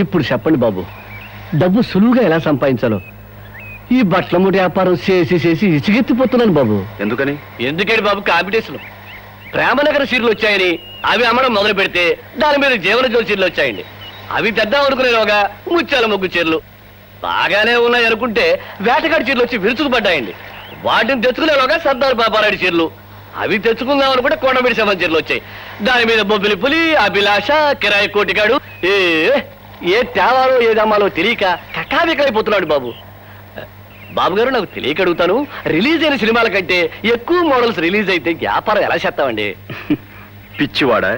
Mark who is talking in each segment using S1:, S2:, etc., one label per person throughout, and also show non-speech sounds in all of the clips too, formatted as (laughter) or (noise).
S1: ఇప్పుడు చెప్పండి బాబు డబ్బు సులువుగా ఎలా సంపాదించాలో? ఈ బట్టల ముడి వ్యాపారం చేసి చేసి ఇసిగెత్తిపోతున్నాను బాబు.
S2: ఎందుకని?
S1: ఎందుకండి బాబు కాంపిటీషన్ ప్రేమనగర చీరలు వచ్చాయని అవి అమ్మడం మొదలు పెడితే దాని మీద జీవన జ్యోతి చీరలు వచ్చాయండి. అవి తెద్దాం అనుకునేలోగా ముత్యాల ముగ్గు చీరలు. బాగానే ఉన్నాయి అనుకుంటే వేటగాడి చీరలు వచ్చి విరుచుకుపడ్డాయండి. వాటిని తెచ్చుకునేలోగా సర్దార్ బాబారాయుడు చీరలు. అవి తెచ్చుకుందాం అనుకుంటే కొండమిడి శవం చీరలు వచ్చాయి. దాని మీద బొబ్బిలి పులి అభిలాష కిరాయి కోటిగాడు. ఏ ఏ తేవాలో ఏదమ్మాలో తెలియక కకావికైపోతున్నాడు బాబు. బాబు గారు నాకు తెలియక అడుగుతాను. రిలీజ్ అయిన సినిమాల కంటే ఎక్కువ మోడల్స్ రిలీజ్ అయితే వ్యాపారం ఎలా చేస్తామండి?
S2: పిచ్చివాడా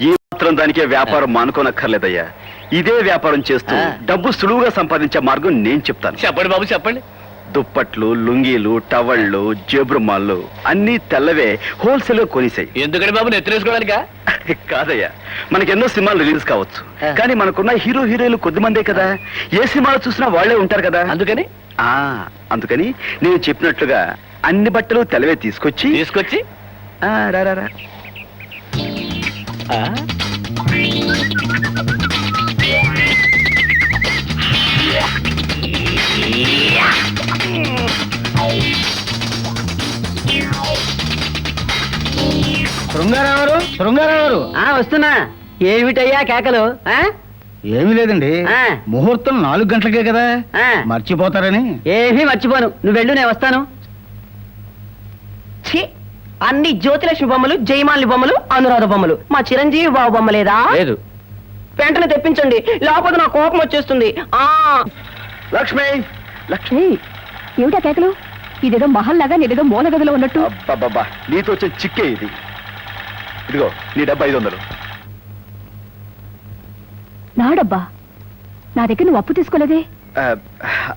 S2: ఈ మాత్రం దానికే వ్యాపారం మానుకోనక్కర్లేదయ్యా. ఇదే వ్యాపారం చేస్తూ. డబ్బు సులువుగా సంపాదించే మార్గం నేను చెప్తాను.
S1: చెప్పండి బాబు చెప్పండి.
S2: దుప్పట్లు లుంగీలు టవళ్ళు జేబురుమాళ్ళు అన్నీ తెల్లవే హోల్సేల్ కొనిసాయి
S1: ఎందుకండి బాబు నెత్తినేసుకోవడానికా
S2: కాదయ్యా మనకి ఎన్నో సినిమాలు రిలీజ్ కావచ్చు. కానీ మనకున్న హీరో హీరోయిన్లు కొద్ది మందే కదా. ఏ సినిమాలు చూసినా వాళ్ళే ఉంటారు కదా.
S1: అందుకని?
S2: ఆ అందుకని నేను చెప్పినట్లుగా అన్ని బట్టలు తెల్లవే తీసుకొచ్చి
S1: తీసుకొచ్చి?
S2: రా, రా,
S1: ఆ
S3: వస్తున్నా. ఏమిటయ్యా కేకలు? ఆ?
S4: ఏమీ లేదండి.
S3: ఆ.
S4: ముహూర్తం నాలుగు గంటలకే కదా.
S3: ఆ.
S4: మర్చిపోతారని.
S3: ఏమీ మర్చిపోను. నువ్వు వెళ్ళు నేను వస్తాను. ఛీ! అన్ని జ్యోతిలక్ష్మి బొమ్మలు జయమాలి బొమ్మలు అనురాధ బొమ్మలు. మా చిరంజీవి బాబు బొమ్మ లేదా?
S1: లేదు.
S3: వెంటనే తెప్పించండి. లేకపోతే నా కోపం వచ్చేస్తుంది. ఆ.
S2: లక్ష్మి! లక్ష్మి!
S5: ఏమిటా కేకలు? ఇదేదో మహల్లాగా నేనేదో మూల గదిలో ఉన్నట్టు.
S2: అబ్బబ్బబ్బా! నీతో వచ్చే చిక్కే ఇది. ఇదిగో నీ డబ్బు ఐదు వందలు
S5: నాడబ్బా నా దగ్గర నువ్వు అప్పు తీసుకోలేదే?
S2: ఆ,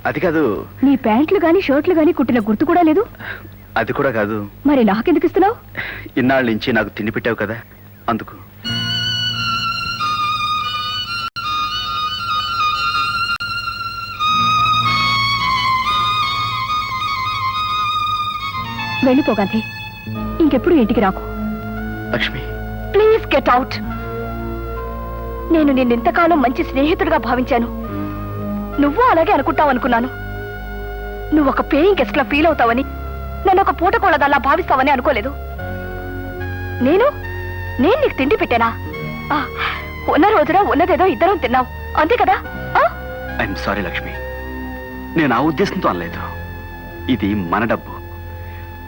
S2: అది కాదు.
S5: నీ ప్యాంట్లు గాని షర్ట్లు గాని కుట్టిన గుర్తు కూడా లేదు?
S2: అది కూడా కాదు.
S5: మరి నాకెందుకు ఇస్తున్నావు?
S2: ఇన్నాళ్ళ నుంచి నాకు తిండి పెట్టావు కదా అందుకు.
S5: వెళ్ళిపోగాంధీ ఇంకెప్పుడు ఇంటికి రాకు.
S2: లక్ష్మి.
S5: Please get out. నేను నిన్నెంతకాలం మంచి స్నేహితుడిగా భావించాను. నువ్వు అలాగే అనుకుంటావు అనుకున్నాను. నువ్వు ఒక పేయింగ్ గెస్ట్ లా ఫీల్ అవుతావని నన్ను ఒక పూట అలా భావిస్తావని అనుకోలేదు. నేను నేను నీకు తిండి పెట్టానా? ఆ, ఉన్న రోజున ఉన్నదేదో ఇద్దరం తిన్నావు అంతే కదా? ఆ?
S2: I'm sorry Lakshmi. నేను ఆ ఉద్దేశంతో అనలేదు. ఇది మన డబ్బు.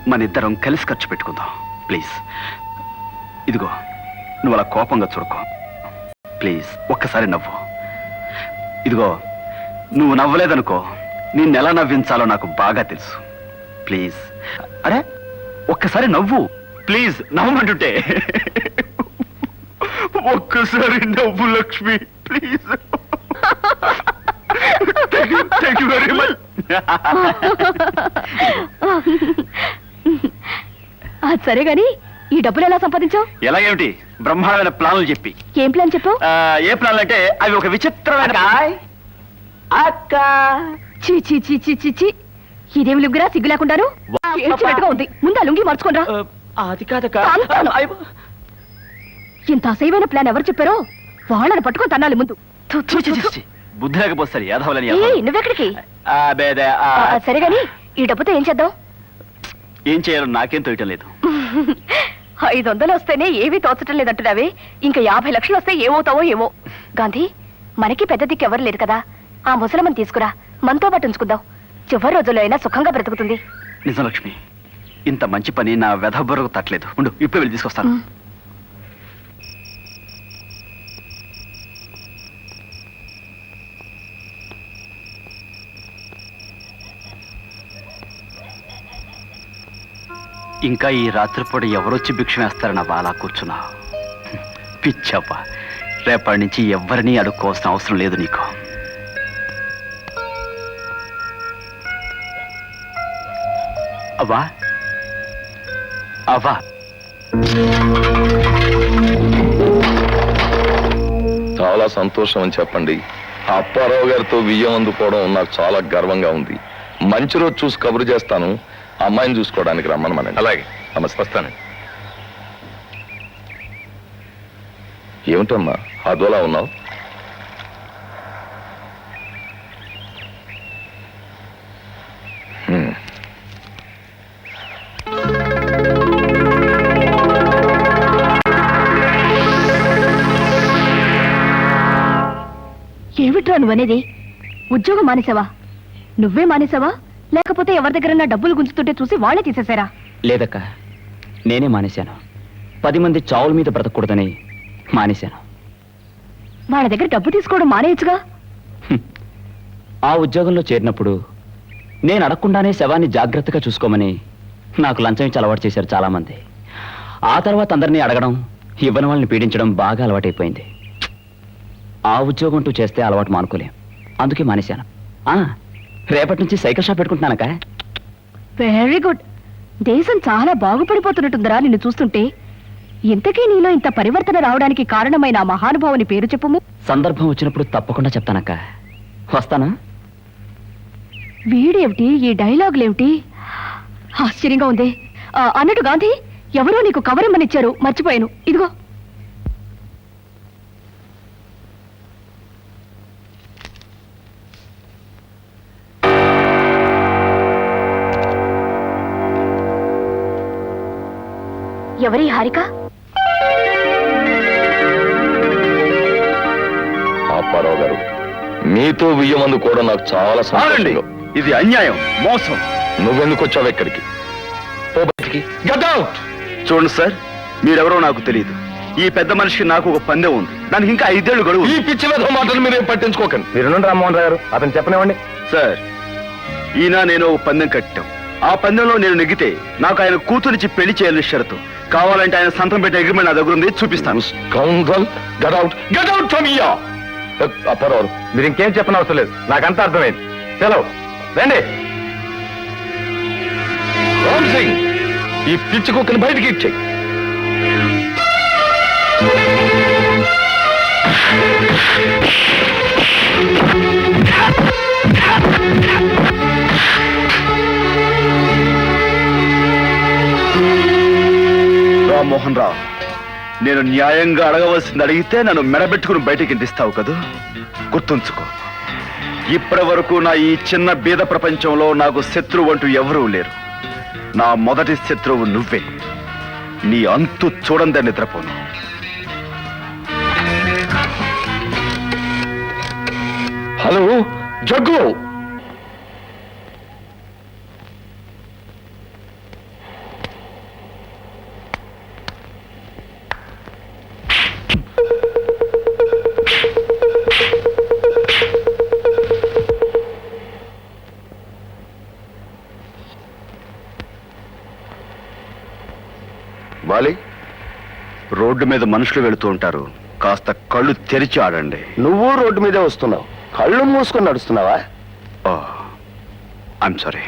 S2: మన ఇద్దరం కలిసి ఖర్చు పెట్టుకుందాం. ప్లీజ్. ఇదిగో నువ్వు అలా కోపంగా చూడకో ప్లీజ్ ఒక్కసారి నవ్వు. ఇదిగో నువ్వు నవ్వలేదనుకో నిన్ను ఎలా నవ్వించాలో నాకు బాగా తెలుసు. ప్లీజ్. అరే ఒక్కసారి నవ్వు. ప్లీజ్ నవ్వమంటుంటే. ఒక్కసారి నవ్వు Lakshmi. Please. Thank you very much
S5: సరే కానీ ఈ డబ్బులు ఎలా సంపాదించావు?
S2: ఎలాగేమిటి బ్రహ్మాండమైన ప్లాన్లు చెప్పి.
S5: ఏం ప్లాన్ చెప్పు?
S2: ఏ ప్లాన్లు అంటే అవి ఒక విచిత్రమైన
S3: అక్క.
S5: చీ చీ చీ చీ చీ చీ ఇదేమి లుగ్గురా సిగ్గు లేకుండాను? ఏడ్చినట్టుగా ఉంది. ముందు లుంగి మార్చుకోనరా?
S3: అది కాదక్క.
S5: ఇంత అసహ్యమైన ప్లాన్ ఎవరు చెప్పారో? వాళ్ళని పట్టుకొని తన్నాలి ముందు.
S2: బుద్ధి లేకపోతే సరే యాదవలని
S5: నువ్వెక్కడికి? సరే గాని ఈ డబ్బుతో ఏం చేద్దాం?
S2: ఏం చేయాలో నాకేం తోయటం లేదు. (laughs)
S5: ఐదు వందలు వస్తేనే ఏమీ తోచటం లేదంటున్నావే ఇంకా యాభై లక్షలు వస్తే ఏమవుతావో ఏమో. గాంధీ మనకి పెద్ద దిక్కు ఎవరు లేరు కదా. ఆ ముసలమ్మని తీసుకురా. మనతో పాటు ఉంచుకుందాం. చివరి రోజుల్లో అయినా సుఖంగా బ్రతుకుతుంది.
S2: నిజం లక్ష్మి ఇంత మంచి పని నా వెధ బుర్రకు తట్టలేదు. ఉండు ఇప్పుడు వెళ్ళి తీసుకొస్తాను. ఇంకా ఈ రాత్రిపూట ఎవరొచ్చి భిక్ష వేస్తారన్న బాలా కూర్చున్నా. పిచ్చప్ప రేపటి నుంచి ఎవరిని అడుక్కోవాల్సిన అవసరం లేదు నీకు. అవ్వా? అవ్వా?
S6: చాలా సంతోషం అని చెప్పండి. అప్పారావు గారితో విజయం అందుకోవడం నాకు చాలా గర్వంగా ఉంది. మంచి రోజు చూసి కబురు చేస్తాను. అమ్మాయిని చూసుకోవడానికి రమ్మనమనండి అలాగే. నమస్తే. వస్తానండి ఏమిటమ్మా? అదోలా ఉన్నావు?
S5: ఏమిట్రా నువ్వనేది? ఉద్యోగం మానేసావా నువ్వే మానేసావా లేకపోతే ఎవరి దగ్గర డబ్బులు గుంజుతుంటే చూసి వాళ్ళే తీసేశారా?
S2: లేదక్క నేనే మానేశాను. పది మంది చావుల మీద బ్రతకూడదని మానేశాను.
S5: వాళ్ళ దగ్గర డబ్బు తీసుకోవడం మానేయచ్చుగా?
S2: ఆ ఉద్యోగంలో చేరినప్పుడు నేను అడగకుండానే శవాన్ని జాగ్రత్తగా చూసుకోమని నాకు లంచం ఇచ్చి అలవాటు చేశారు చాలామంది. ఆ తర్వాత అందరినీ అడగడం ఇవ్వని వాళ్ళని పీడించడం బాగా అలవాటైపోయింది. ఆ ఉద్యోగం అంటూ చేస్తే అలవాటు మానుకోలేం. అందుకే మానేశాను. ఆ, రేపటి నుంచి సైకిల్ షాప్ పెట్టుకుంటున్నానక్క.
S5: వెరీ గుడ్ దేశం చాలా బాగుపడిపోతున్నట్టుందిరా నిన్ను చూస్తుంటే. ఇంతకీ నీలో ఇంత పరివర్తన రావడానికి కారణమైన మహానుభావుని పేరు చెప్పుము
S2: సందర్భం వచ్చినప్పుడు తప్పకుండా చెప్తానక్క. వస్తానా?
S5: వీడేమిటి? ఈ డైలాగులేమిటి? ఆశ్చర్యంగా ఉంది. ఆ, అన్నట్టు గాంధీ ఎవరో నీకు కవర్ ఇమ్మనిచ్చారు మర్చిపోయాను. ఇదిగో. ఎవరి హారిక?
S6: అప్పారావు గారు మీతో వియ్యం అందుకోవడం నాకు చాలా సంతోషంగా
S2: ఇది అన్యాయం మోసం.
S6: నువ్వెందుకు వచ్చావు బయటికి. Out!
S2: చూడండి సార్ మీరెవరో నాకు తెలియదు ఈ పెద్ద మనిషికి నాకు ఒక పందెం ఉంది. దానికి ఇంకా ఐదేళ్ళు గడువు
S6: ఈ పిచ్చి విధ మాటలు మీరేం పట్టించుకోకండి.
S1: మీరు రామ్మోహన్ రావు గారు అతను చెప్పనివ్వండి.
S2: సార్ ఈయన నేను ఒక పందెం కట్టాం. ఆ పందెంలో నేను నెగ్గితే నాకు ఆయన కూతురిచి పెళ్ళి చేయాలని షరతు. కావాలంటే ఆయన సంతం పెట్టే అగ్రిమెంట్ నా దగ్గర ఉంది చూపిస్తాను.
S6: Scoundrel get out. Get out from here Apparao
S1: మీరు ఇంకేం చెప్పిన అవసరం లేదు. నాకంతా అర్థమైంది. సెలవు. రండి.
S6: సింగ్ ఈ పిచ్చి కుక్కని బయటికి ఇచ్చేయి.
S2: మోహన్ రావు నేను న్యాయంగా అడగవలసింది అడిగితే నన్ను మెడబెట్టుకుని బయటికి తీస్తావు కదూ? గుర్తుంచుకో ఇప్పటి వరకు నా ఈ చిన్న బీద ప్రపంచంలో నాకు శత్రువు అంటూ ఎవరూ లేరు. నా మొదటి శత్రువు నువ్వే. నీ అంతు చూడందే నిద్రపోను.
S6: హలో జగ్గు!
S2: వాలి రోడ్డు మీద మనుషులు వెళుతూ ఉంటారు. కాస్త కళ్ళు తెరిచి ఆడండి.
S1: నువ్వు రోడ్డు మీదే వస్తున్నావు. కళ్ళు మూసుకొని నడుస్తున్నావా?
S2: I'm sorry